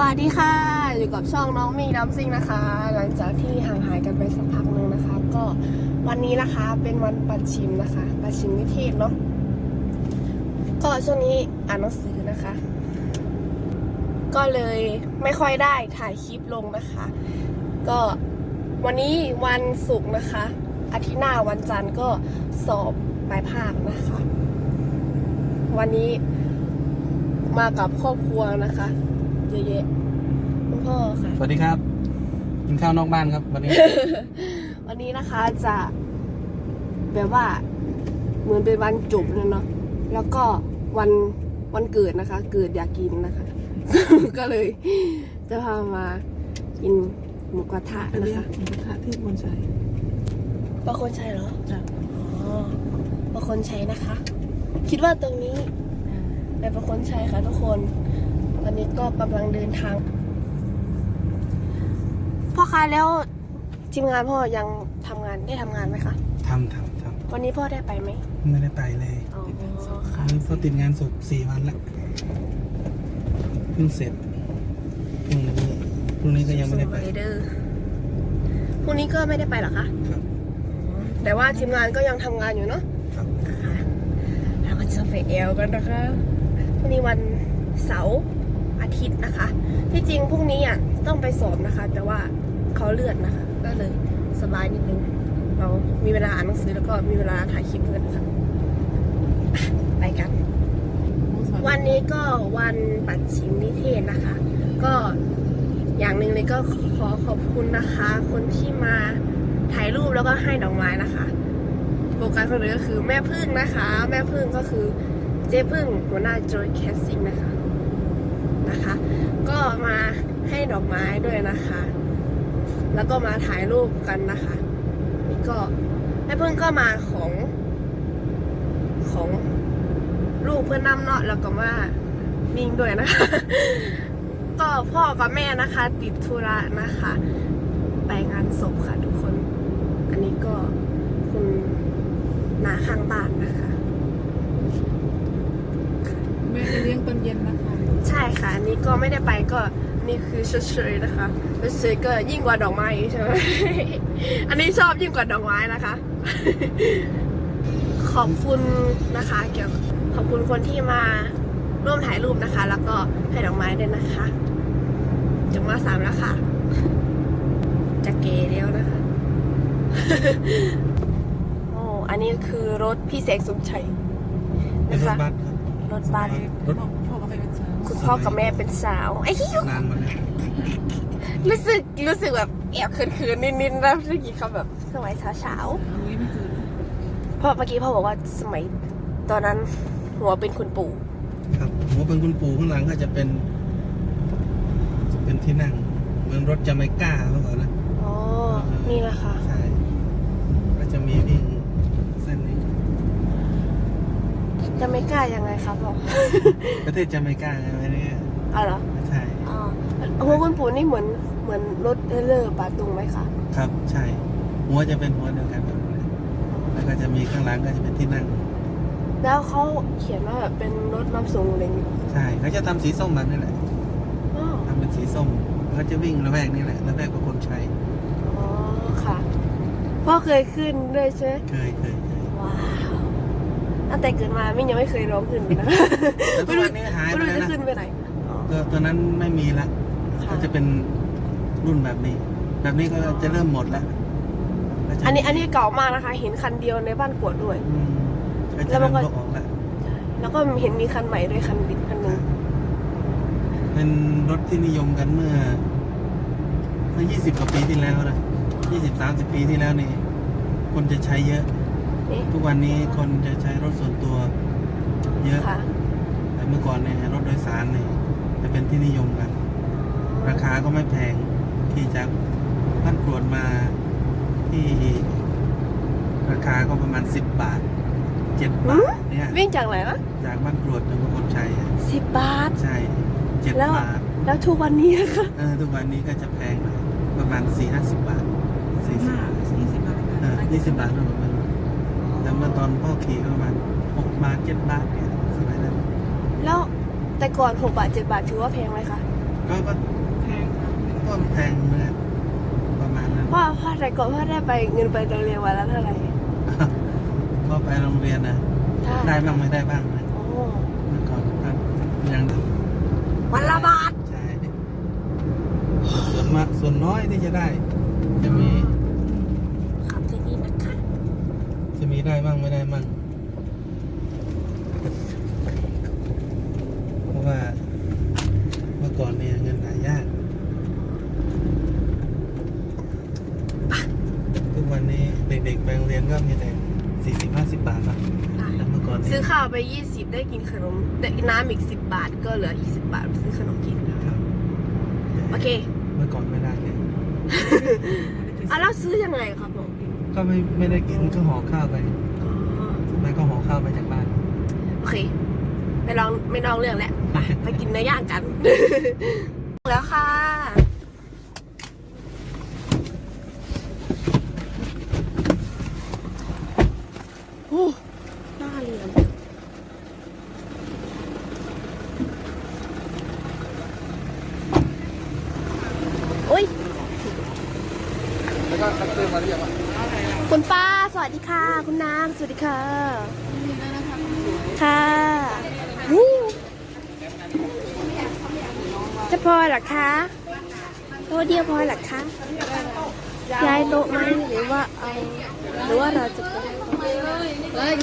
วัสดีค่ะ อยู่กับช่องน้องมีน้ำซิงนะคะ หลังจากที่ห่างหายกันไปสักพักหนึ่งนะคะ ก็วันนี้นะคะเป็นวันปัดชิมนะคะปัดชิมนิเทศเนาะก็ช่วงนี้อ่านหนังสือนะคะ ก็เลยไม่ค่อยได้ถ่ายคลิปลงนะคะ ก็วันนี้วันศุกร์นะคะอาทิตย์หน้าวันจันทร์ก็สอบปลายภาคนะคะ วันนี้มากับครอบครัวนะคะ เยอะแยะคุณพ่อค่ะ สวัสดีครับ กินข้าวนอกบ้านครับ วันนี้ วันนี้นะคะจะแบบว่า เหมือนเป็นวันจบเลยเนาะแล้วก็วันวันเกิดนะคะ เกิดอยากกินนะคะ ก็เลย จะพามากินหมูกระทะอันนะนี้คะหมูกระทะที่มนชัยประคนชัยเหรอจ้ะอ๋อประคนชัยนะคะ คิดว่าตรงนี้ในประคนชัยค่ะทุกคน ตอนนี้ก็กำลังเดินทาง พ่อคะแล้วทีมงานพ่อยังทำงานได้ทำงานไหมคะ ทำทำทวันนี้พ่อได้ไปไหมำไม่ได้ไปเลยอ๋อค่ะวันนี้พอติดงานศพสี่วันละเพิ่งเสร็จพรุ่งนี้พรุ่งนี้ก็ยังไม่ได้ไปเดอร์พรุ่งนี้ก็ไม่ได้ไปเหรอคะ ครับแต่ว่าทีมงานก็ยังทำงานอยู่เนาะครับค่ะเราก็จะไปแอลกันนะคะพรุ่งนี้วันเสาร์ อาทิตย์นะคะ ที่จริงพรุ่งนี้อะต้องไปสอบนะคะ แต่ว่าเขาเลื่อนนะคะ ก็เลยสบายนิดนึงเรามีเวลาอ่านหนังสือแล้วก็มีเวลาถ่ายคลิปด้วยนค่ะไปกัน วันนี้ก็วันปัดชิมนิเทศนะคะ ก็อย่างหนึ่งเลยก็ขอขอบคุณนะคะ คนที่มาถ่ายรูปแล้วก็ให้ดอกไม้นะคะโฟกัสคนนี้ก็คือแม่พึ่งนะคะ แม่พึ่งก็คือเจ๊พึ่งหัวหน้าจอยแคสซิ่งนะคะ นะคะ ก็มาให้ดอกไม้ด้วยนะคะ แล้วก็มาถ่ายรูปกันนะคะนี่ก็แม่เพึ่งก็มาของของลูกเพื่อนนำเนาะแล้วก็มาวิ่งด้วยนะคะ ก็พ่อกับแม่นะคะ ติดธุระนะคะ ไปงานศพค่ะทุกคน อันนี้ก็คุณนาข้างบ้านนะคะ แม่จะเลี้ยงตอนเย็นนะคะ ใช่ค่ะ อันนี้ก็ไม่ได้ไปก็นี่คือเฉยๆนะคะเฉยๆก็ยิ่งกว่าดอกไม้อีกใช่ไหมอันนี้ชอบยิ่งกว่าดอกไม้นะคะ ขอบคุณนะคะเกี่ยวขอบคุณคนที่มาร่วมถ่ายรูปนะคะ แล้วก็ให้ดอกไม้ด้วยนะคะจุงมาสามแล้วค่ะ จะเกแล้วนะคะ โอ้อันนี้คือรถพี่เสกสมชัยเป็นนะรถคะบัสครับรถบัสรถ คุณพ่อกับแม่เป็นสาว ไอ้ที่นานมาแล้วรู้สึกรู้สึกแบบแอบเขินๆนิดๆนะเมื่อกี้เขาแบบสมัยเช้าสาวนี้ไม่เกินๆพ่อเมื่อกี้พ่อบอกว่าสมัยตอนนั้นหัวเป็นคุณปู่ครับหัวเป็นคุณปู่ข้างหลังก็จะเป็นจะเป็นที่นั่งเหมือนรถจะไม่กล้าเมื่อก่อนนะอ๋อนี่นะคะใช่ก็จะมีวิ่งเส้นนี้ จะไม่กล้ายังไงครับพ่อประเทศจะไม่กล้าใช่ไหมเนี่ยเอาเหรอใช่อ๋อหัวคุณปู่นี่เหมือนเหมือนรถเอเลอร์ปาตุงไหมคะครับใช่ หัวจะเป็นหัวเดียวกันแบบนี้แล้วก็จะมีข้างหลังก็จะเป็นที่นั่ง แล้วเขาเขียนว่าแบบเป็นรถรับส่งอะไรอย่างเงี้ยใช่เขาจะทำสีส้มแบบนี้แหละอ๋อทำเป็นสีส้มเขาจะวิ่งระแวกนี่แหละระแวกประคนชัยอ๋อค่ะพ่อเคยขึ้นด้วยใช่ไหมเคยเคยเคยว้าว ตั้งแต่เกิดมาไม่ยังไม่เคยร้องขึ้นเลยนะแล้วทุกวันนี้หายไม่ไปรู้แล้วจะนะขึ้นไปไหนอ๋อ ตัวตัวนั้นไม่มีละค่ะ ก็จะเป็นรุ่นแบบนี้ แบบนี้ก็จะเริ่มหมดละก็จะอันนี้อันนี้เก่ามากนะคะ เห็นคันเดียวในบ้านกวดด้วย อืมก็แล้จะวมัเริ่นมก็ลกออกละแล้วก็เห็นมีคันใหม่ด้วยคันบิดคันหนึ่งเป็นรถที่นิยมกันเมื่อเมื่อ 20 กว่าปีที่แล้วนะ20 30 ปีที่แล้วนี่คนจะใช้เยอะนี่ ทุกวันนี้คนจะใช้รถส่วนตัวเยอะ ค่ะ แต่เมื่อก่อนเนี่ยรถโดยสารเนี่ยจะเป็นที่นิยมกัน ราคาก็ไม่แพงขี่จากบ้านกรวดมาที่ ราคาก็ประมาณ10บาท7บาทเนี่ยวิ่งจากไหนนะจากบ้านกรวดถึงคนชัยอะสิบบาท ใช่เจ็ดแล้ว บาทแล้วทุกวันนี้นะคะเออทุกวันนี้ก็จะแพงหน่อยประมาณ4 50บาทสี่สิบห้ายี่สิบบาทเออยี่สิบบาทเท่านั้นแต่เมื่อตอนพ่อขี่ก็ประมาณ6บาท7บาทเนี่ยสมัยนั้นแล้วแต่ก่อนหกบาทเจ็ดบาทถือว่าแพงไหมคะแก็ก็แพงครับก็แพงเหมือนกันประมาณนั้นพ่อพ่อแต่ก่อนพ่อได้ไปเงินไปโรงเรียนวันละเท่าไหร่ก็ไปโรงเรียนนะได้บ้างไม่ได้บ้างนะโอ้เมื่อก่อนก็ยังวันละบาทใช่ส่วนมากส่วนน้อยที่จะได้ จะมี ขับที่นี่นะคะ จะมีได้บ้างไม่ได้บ้างเพราะว่าเมื่อก่อนเนี่ยเงินหายาก ทุกวันนี้เด็กๆไปโรงเรียนก็มีแต่สี่สิบห้าสิบบาทนะแต่เมื่อก่อนนี่ซื้อข้าวไป20ได้กินขนมได้น้ำอีก10บาทก็เหลือ20บาทไปซื้อขนมกินครับโอเค เมื่อก่อนไม่ได้เลยอะแล้วซื้อยังไงครับผม ก็ไม่ไม่ได้กินก็ห่อข้าวไปอ๋อสมัยก็ห่อข้าวไปจากบ้าน โอเคไปลองไม่ลองเรื่องแล้วไปไปกินเนื้อย่างกัน แล้วค่ะ โอ้น่าเรียน โอ้ย แล้วก็ตักเติมมาหรือยัง คุณป้า สวัสดี ค่ะคุณนางสวัสดีค่ะค่ะนี่จะพอเหรอคะโต๊ะเดียวพอเหรอคะย้ายโต๊ะไหมหรือว่าเอาหรือว่าเราจะ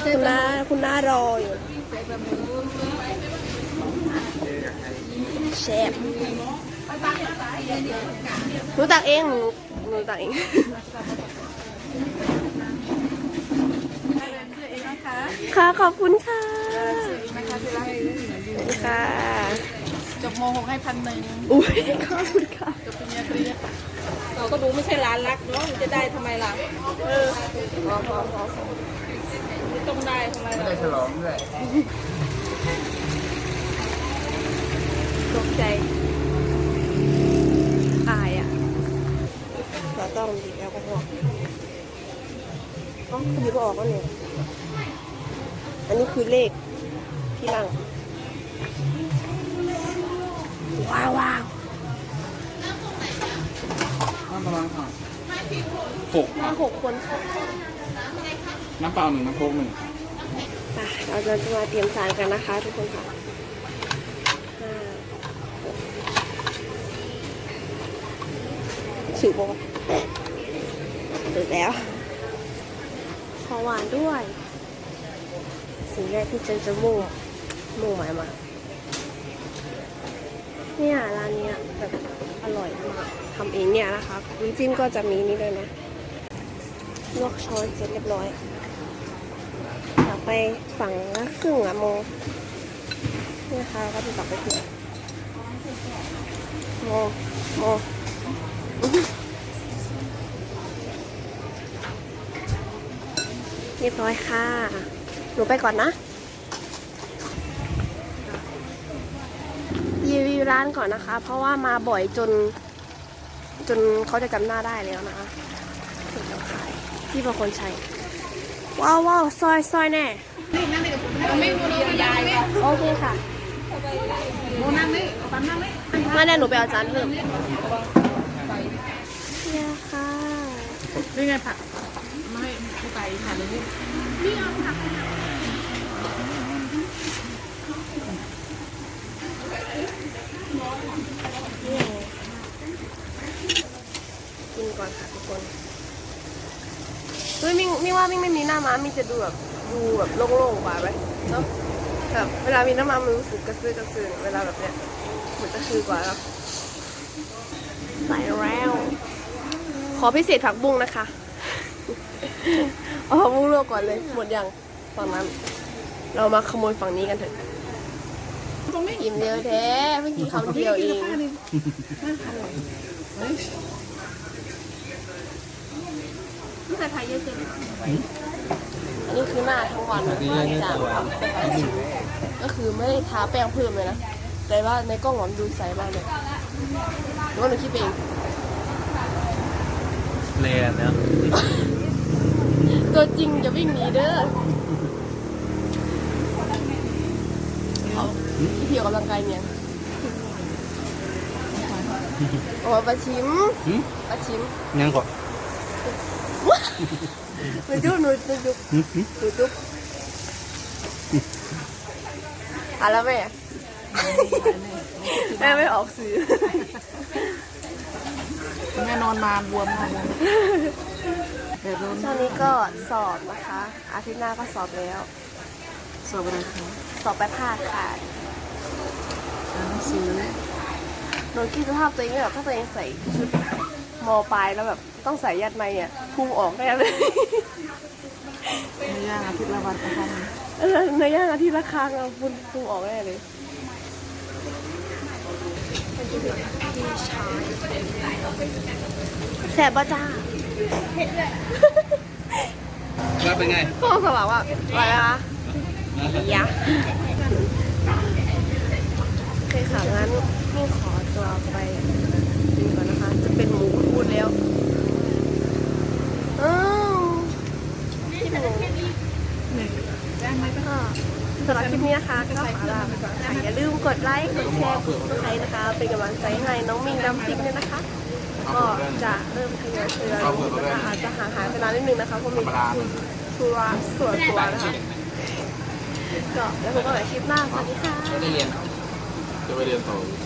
คุณน้าคุณน้ารออยู่เชฟหนูตักเองหนูหนูตักเอง ค่ะ ขอบคุณค่ะค่ะจบโมหกให้พันหนึ่งอุ้ยขอบคุณค่ะจบปริญญาตรีเราก็ดูไม่ใช่ร้านรักเนาะมันจะได้ทำไมล่ะเออพอพอพอพอไม่ต้องได้ทำไมล่ะได้ฉลองด้วยตกใจอายอะเราต้องดีแอลกอฮอล์อ๋อคุณดีก็ออกแล้วเนี่ย อันนี้คือเลขที่นั่งว้าวว้าวประมาณอะหกมาหกคนค่ะน้ำเปล่าหนึ่งน้ำโค้กหนึ่งไปเราจะมาเตรียมจานกันนะคะทุกคนค่ะห้าหกถือโบเสร็จแล้ว ขอหวานด้วย สิ่งแรกที่ฉันจะมุ่งมุ่งหมายมาเนี่ยร้านนี้แบบอร่อยมากทำเองเนี่ยนะคะน้ำจิ้มก็จะมีนี่ด้วยนะลวกช้อนเสร็จเรียบร้อยอยากไปฝั่งละครึ่งอะโมนี่นะคะก็จะตักไปถึงโมโมเรียบร้อยค่ะ หนูไปก่อนนะรีวิวร้านก่อนนะคะ เพราะว่ามาบ่อยจน จนเขาจะจำหน้าได้แล้วนะคะถึงจะขายที่ประคนชัยว้าวว้าวซอยซอยแน่ไม่โมดียายโอเคค่ะโมนั่งไหมเอาปั๊มนั่งไหมมาแน่หนูไปเอาจานเพิ่มเนี่ยค่ะนี่ไงผักไม่ไม่ไปผัดเลยนี่นี่กินก่ อนค่ะทุกคนเฮ้ยมิ่งมิ่งว่ามิ่งไม่มีหน้าม้ามิ่งจะดูแบบดูแบบโล่งๆกว่าไหมเนาะแบบเวลามีหน้าม้ามันรู้สึกกระซื้อกระซื้อเวลาแบบเนี้ยเหมือนจะคือกว่าแล้วใส่แล้ว ขอพิเศษผักบุ้งนะคะเอาผักบุ้งลวกก่อนเลยหมดยังฝั่งนั้น เรามาขโมยฝั่งนี้กันเถอะตรงนี้อิ่มเดียวแท้เพิ่งกินคำเดียวเองไม่ ใส่ไทยเยอะเกินอันนี้คือหน้าทั้งวันนะจานก็คือไม่ได้ทาแป้งเพิ่มเลยนะ แต่ว่าในกล้องหอมดูใสมากเลยหรือว่าหนูคิดเองเรียนแล้วตัวจริงจะวิ่งหนีเด้อเอาพี่เที่ยวกำลังกายเนี่ยโอ้ปลาชิมปลาชิมยังก่อน หนูจุ๊บหนูหนูจุ๊บหนูจุ๊บอะแล้วแม่แม่ไม่ออกสื่อแม่นอนมาบวมมากเลยเดี๋ยวโดนช่วงนี้ก็สอบนะคะ อาทิตย์หน้าก็สอบแล้ว สอบอะไรคะสอบไปภาคค่ะหนังสือหนูคิดสภาพตัวเองไม่แบบถ้าตัวเองใส่ชุด มปลายแล้วแบบต้องใส่ยัดในเนี่ยพุงออกแน่เลยไม่ยากอาทิตย์ละวันประมาณนี้เออในย่างอาทิตย์ละครั้งอะพุงพุงออกแน่เลยแสบป่ะจ้าแล้วเป็นไงก็สว่างว่าอะไรนะคะยะโอเคค่ะงั้นนี่ขอตัวไปดูก่อนนะคะ จะเป็นหมูพู ดแล้วอ้าวพี่หมูค่ะสำหรับคลิปนี้นะคะก็ขอลาไปก่อนค่ะอย่าลืมกดไลค์กดแชร์กดซับสไครต์นะคะ เป็นกำลังใจให้น้องมิงดำซิงด้วยนะคะ ก็จะเริ่มทยอยทยอยลงนะคะอาจจะห่างหายไปนานนิดนึงนะคะเพราะมีธุระส่วนตัวนะคะก็แล้วพบกันใหม่คลิปหน้าสวัสดีค่ะไม่ได้เรียนจะไปเรียนต่อส